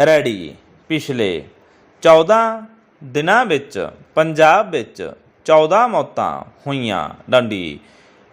Ready. ਪਿਛਲੇ 14 ਦਿਨਾਂ ਵਿੱਚ, ਪੰਜਾਬ ਵਿੱਚ 14 ਮੌਤਾਂ ਹੋਈਆਂ ਡੰਡੀ।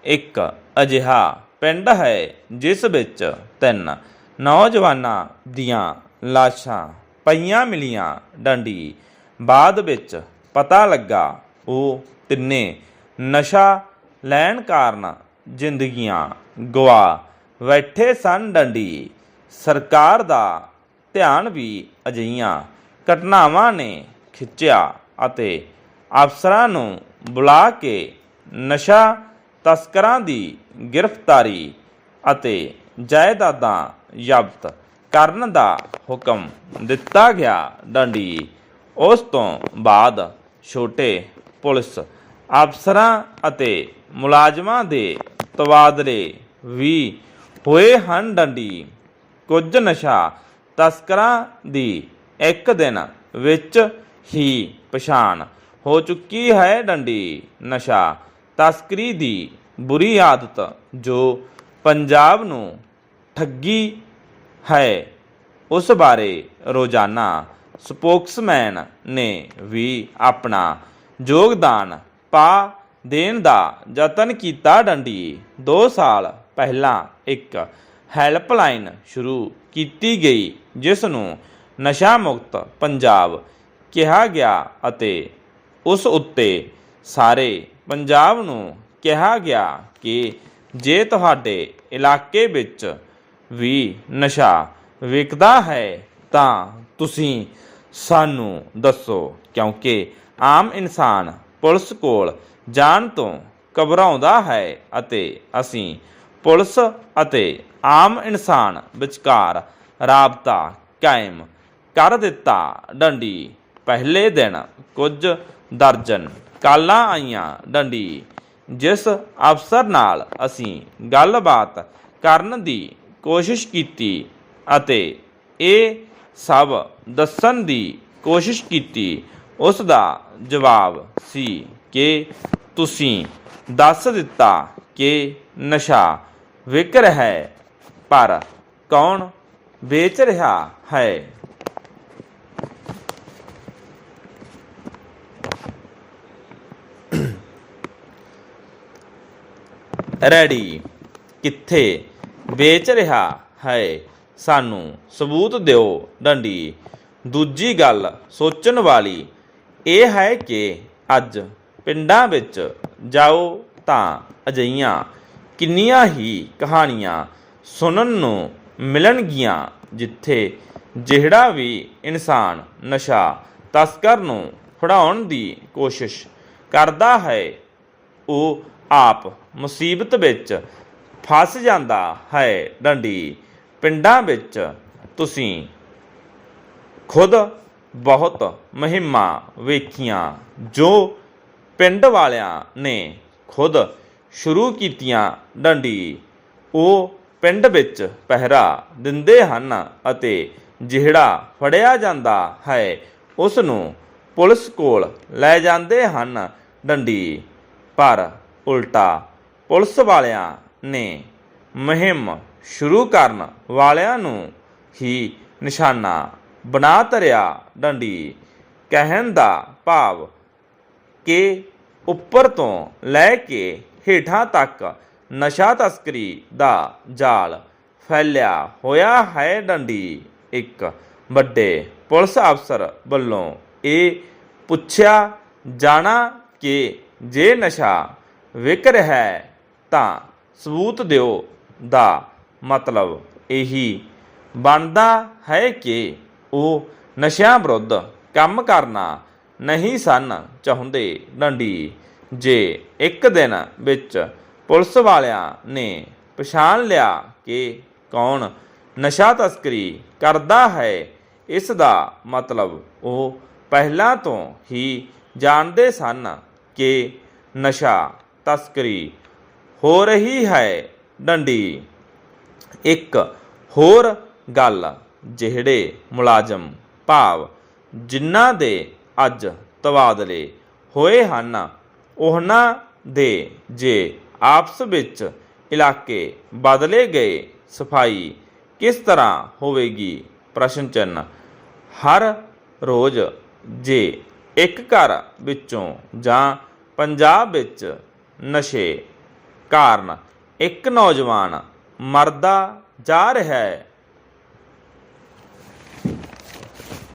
ਇੱਕ ਅਜਿਹਾ ਪਿੰਡ ਹੈ ਜਿਸ ਵਿੱਚ ਤਿੰਨ ਨੌਜਵਾਨਾਂ ਦੀਆਂ ਲਾਸ਼ਾਂ ਪਈਆਂ ਮਿਲੀਆਂ ਡੰਡੀ। ਬਾਅਦ ਵਿੱਚ ਪਤਾ ਲੱਗਾ, ਉਹ ਤਿੰਨੇ ਨਸ਼ਾ ਲੈਣ ਕਾਰਨ ਜ਼ਿੰਦਗੀਆਂ ਗਵਾ ਬੈਠੇ ਸਨ ਡੰਡੀ। ਸਰਕਾਰ ਦਾ ਧਿਆਨ ਵੀ ਅਜਿਹੀਆਂ ਘਟਨਾਵਾਂ ਨੇ ਖਿੱਚਿਆ ਅਤੇ ਅਫਸਰਾਂ ਨੂੰ ਬੁਲਾ ਕੇ ਨਸ਼ਾ ਤਸਕਰਾਂ ਦੀ ਗ੍ਰਿਫਤਾਰੀ ਅਤੇ ਜਾਇਦਾਦਾਂ ਜ਼ਬਤ ਕਰਨ ਦਾ ਹੁਕਮ ਦਿੱਤਾ ਗਿਆ। ਡੰਡੀ, ਉਸ ਤੋਂ ਬਾਅਦ ਛੋਟੇ ਪੁਲਿਸ ਅਫਸਰਾਂ ਅਤੇ ਮੁਲਾਜ਼ਮਾਂ ਦੇ ਤਬਾਦਲੇ ਵੀ ਹੋਏ ਹਨ। ਡੰਡੀ, ਕੁਝ ਨਸ਼ਾ ਤਸਕਰਾਂ ਦੀ ਇੱਕ ਦਿਨ ਵਿੱਚ ਹੀ ਪਛਾਣ ਹੋ ਚੁੱਕੀ ਹੈ ਡੰਡੀ ਨਸ਼ਾ। ਤਸਕਰੀ ਦੀ ਬੁਰੀ ਆਦਤ ਜੋ ਪੰਜਾਬ ਨੂੰ ਠੱਗੀ ਹੈ, ਉਸ ਬਾਰੇ ਰੋਜ਼ਾਨਾ ਸਪੋਕਸਮੈਨ ਨੇ ਵੀ ਆਪਣਾ ਯੋਗਦਾਨ ਪਾ ਦੇਣ ਦਾ ਯਤਨ ਕੀਤਾ ਡੰਡੀ। 2 ਸਾਲ ਪਹਿਲਾਂ ਇੱਕ ਹੈਲਪਲਾਈਨ ਸ਼ੁਰੂ ਕੀਤੀ ਗਈ। ਜਿਸ ਨੂੰ ਨਸ਼ਾ ਮੁਕਤ ਪੰਜਾਬ ਕਿਹਾ ਗਿਆ ਅਤੇ ਉਸ ਉੱਤੇ ਸਾਰੇ ਪੰਜਾਬ ਨੂੰ ਕਿਹਾ ਗਿਆ ਕਿ ਜੇ ਤੁਹਾਡੇ ਇਲਾਕੇ ਵਿੱਚ ਵੀ ਨਸ਼ਾ ਵਿਕਦਾ ਹੈ, ਤਾਂ ਤੁਸੀਂ ਸਾਨੂੰ ਦੱਸੋ, ਕਿਉਂਕਿ ਆਮ ਇਨਸਾਨ ਪੁਲਿਸ ਕੋਲ ਜਾਣ ਤੋਂ ਘਬਰਾਉਂਦਾ ਹੈ ਅਤੇ ਅਸੀਂ ਪੁਲਿਸ ਅਤੇ ਆਮ ਇਨਸਾਨ ਵਿਚਕਾਰ ਰਾਬਤਾ ਕਾਇਮ ਕਰ ਦਿੱਤਾ। ਡੰਡੀ, ਪਹਿਲੇ ਦਿਨ ਕੁਝ ਦਰਜਨ ਕਾਲਾਂ ਆਈਆਂ ਡੰਡੀ, ਜਿਸ ਅਫਸਰ ਨਾਲ ਅਸੀਂ ਗੱਲਬਾਤ ਕਰਨ ਦੀ ਕੋਸ਼ਿਸ਼ ਕੀਤੀ ਅਤੇ ਇਹ ਸਭ ਦੱਸਣ ਦੀ ਕੋਸ਼ਿਸ਼ ਕੀਤੀ। ਉਸ ਦਾ ਜਵਾਬ ਸੀ ਕਿ ਤੁਸੀਂ ਦੱਸ ਦਿੱਤਾ ਕਿ ਨਸ਼ਾ ਵਿਕਰ ਹੈ, ਪਰ ਕੌਣ ਵੇਚ ਰਿਹਾ ਹੈ। ਰੈਡੀ। ਕਿੱਥੇ? ਵੇਚ ਰਿਹਾ ਹੈ। ਸਾਨੂੰ ਸਬੂਤ ਦਿਓ, ਡੰਡੀ। ਦੂਜੀ ਗੱਲ ਸੋਚਣ ਵਾਲੀ ਇਹ ਹੈ ਕਿ ਅੱਜ ਪਿੰਡਾਂ ਵਿੱਚ ਜਾਓ ਤਾਂ ਅਜਈਆਂ ਕਿੰਨੀਆਂ ਹੀ ਕਹਾਣੀਆਂ ਸੁਣਨ ਨੂੰ ਮਿਲਣਗੀਆਂ, ਜਿੱਥੇ ਜਿਹੜਾ ਵੀ ਇਨਸਾਨ ਨਸ਼ਾ, ਤਸਕਰ ਨੂੰ ਫੜਾਉਣ ਦੀ ਕੋਸ਼ਿਸ਼ ਕਰਦਾ ਹੈ, ਉਹ ਆਪ ਮੁਸੀਬਤ ਵਿੱਚ ਫਸ ਜਾਂਦਾ ਹੈ। ਡੰਡੀ, ਪਿੰਡਾਂ ਵਿੱਚ ਤੁਸੀਂ ਖੁਦ ਬਹੁਤ ਮੁਹਿੰਮਾਂ ਵੇਖੀਆਂ, ਜੋ ਪਿੰਡ ਵਾਲਿਆਂ ਨੇ ਖੁਦ ਸ਼ੁਰੂ ਕੀਤੀਆਂ। ਡੰਡੀ, ਉਹ ਪਿੰਡ ਵਿੱਚ ਪਹਿਰਾ ਦਿੰਦੇ ਹਨ ਅਤੇ ਜਿਹੜਾ ਫੜਿਆ ਜਾਂਦਾ ਹੈ ਉਸ ਨੂੰ ਪੁਲਿਸ ਕੋਲ ਲੈ ਜਾਂਦੇ ਹਨ। ਡੰਡੀ। ਪਰ ਉਲਟਾ ਪੁਲਿਸ ਵਾਲਿਆਂ ਨੇ ਮੁਹਿੰਮ ਸ਼ੁਰੂ ਕਰਨ ਵਾਲਿਆਂ ਨੂੰ ਹੀ ਨਿਸ਼ਾਨਾ ਬਣਾ ਧਰਿਆ। ਡੰਡੀ ਕਹਿਣ ਦਾ ਭਾਵ ਕਿ ਉੱਪਰ ਤੋਂ ਲੈ ਕੇ ਹੇਠਾਂ ਤੱਕ ਨਸ਼ਾ ਤਸਕਰੀ ਦਾ ਜਾਲ ਫੈਲਿਆ ਹੋਇਆ ਹੈ ਡੰਡੀ। ਇੱਕ ਵੱਡੇ ਪੁਲਿਸ ਅਫਸਰ ਵੱਲੋਂ ਇਹ ਪੁੱਛਿਆ ਜਾਣਾ ਕਿ ਜੇ ਨਸ਼ਾ ਵਿਕ ਰਿਹਾ ਹੈ ਤਾਂ ਸਬੂਤ ਦਿਓ ਦਾ ਮਤਲਬ ਇਹੀ ਬਣਦਾ ਹੈ ਕਿ ਉਹ ਨਸ਼ਿਆਂ ਵਿਰੁੱਧ ਕੰਮ ਕਰਨਾ ਨਹੀਂ ਸਨ ਚਾਹੁੰਦੇ। ਡੰਡੀ, ਜੇ ਇੱਕ ਦਿਨ ਵਿੱਚ ਪੁਲਿਸ ਵਾਲਿਆਂ ਨੇ ਪਛਾਣ ਲਿਆ ਕਿ ਕੌਣ ਨਸ਼ਾ ਤਸਕਰੀ ਕਰਦਾ ਹੈ, ਇਸ ਦਾ ਮਤਲਬ ਉਹ ਪਹਿਲਾਂ ਤੋਂ ਹੀ ਜਾਣਦੇ ਸਨ ਕਿ ਨਸ਼ਾ ਤਸਕਰੀ ਹੋ ਰਹੀ ਹੈ। ਡੰਡੀ, ਇੱਕ ਹੋਰ ਗੱਲ ਜਿਹੜੇ ਮੁਲਾਜ਼ਮ ਭਾਵ ਜਿਨ੍ਹਾਂ ਦੇ ਅੱਜ ਤਬਾਦਲੇ ਹੋਏ ਹਨ, ਉਹਨਾਂ ਦੇ ਜੇ ਆਪਸ ਵਿੱਚ ਇਲਾਕੇ ਬਦਲੇ ਗਏ। ਸਫ਼ਾਈ ਕਿਸ ਤਰ੍ਹਾਂ ਹੋਵੇਗੀ? ਪ੍ਰਸ਼ਨ ਚਿੰਨ ਹਰ ਰੋਜ਼ ਜੇ ਇੱਕ ਘਰ ਵਿੱਚੋਂ ਜਾਂ ਪੰਜਾਬ ਵਿੱਚ ਨਸ਼ੇ ਕਾਰਨ ਇੱਕ ਨੌਜਵਾਨ ਮਰਦਾ ਜਾ ਰਿਹਾ ਹੈ